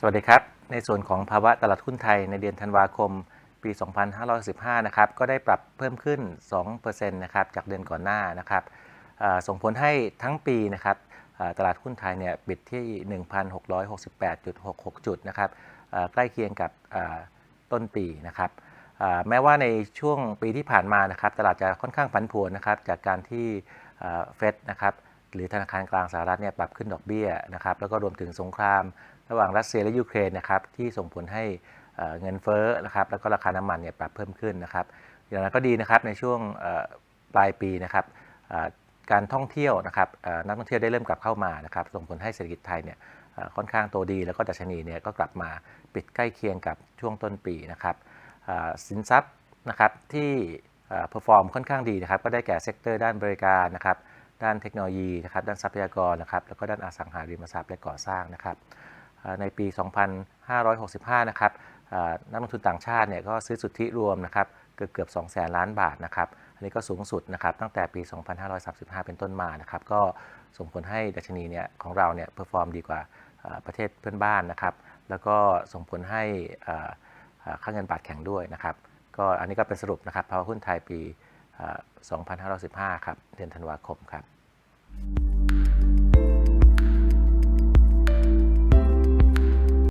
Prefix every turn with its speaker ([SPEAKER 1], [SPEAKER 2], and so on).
[SPEAKER 1] สวัสดีครับ ในส่วนของภาวะตลาดหุ้นไทยในเดือนธันวาคมปี 2515 นะครับ ก็ได้ปรับเพิ่มขึ้น 2%นะครับ จากเดือนก่อนหน้านะครับ ส่งผลให้ทั้งปีนะครับตลาดหุ้นไทยเนี่ยปิดที่ 1,668.66 จุดนะครับใกล้เคียงกับต้นปีนะครับแม้ว่าในช่วงปีที่ผ่านมานะครับ ตลาดจะค่อนข้างผันผวนนะครับ จากการที่เฟดนะครับ หรือธนาคารกลางสหรัฐเนี่ยปรับขึ้นดอกเบี้ยนะครับแล้วก็รวมถึงสงคราม ระหว่างรัสเซียและยูเครนนะครับที่ส่งผลให้เงินเฟ้อนะครับแล้วก็ราคาน้ำมันเนี่ยปรับเพิ่มขึ้นนะครับอย่างไรก็ดีนะครับในช่วงปลายปีนะครับการท่องเที่ยวนะครับนักท่องเที่ยวได้เริ่มกลับเข้ามานะครับส่งผลให้เศรษฐกิจไทยเนี่ยค่อนข้างโตดี แล้วก็ดัชนีเนี่ยก็กลับมาปิดใกล้เคียงกับช่วงต้นปีนะครับสินทรัพย์นะครับที่เพอร์ฟอร์มค่อนข้างดีนะครับก็ได้แก่เซกเตอร์ด้านบริการนะครับ ด้านเทคโนโลยีนะครับด้านทรัพยากรนะครับแล้วก็ด้านอสังหาริมทรัพย์และก่อสร้างนะครับในปี 2565 นะครับนักลงทุนต่างชาติเนี่ยก็ซื้อสุทธิรวมนะครับเกือบเกือบ2แสนล้านบาทนะครับอันนี้ก็สูงสุดนะครับตั้งแต่ปี 2535 เป็นต้นมานะครับก็ส่งผลให้ดัชนีเนี่ยของเราเนี่ยเพอร์ฟอร์มดีกว่าประเทศเพื่อนบ้านนะครับแล้วก็ส่งผลให้ค่าเงินบาทแข็งด้วยนะครับก็อันนี้ก็เป็นสรุปนะครับภาวะหุ้นไทยปี 2515 ครับ เดือนธันวาคมครับ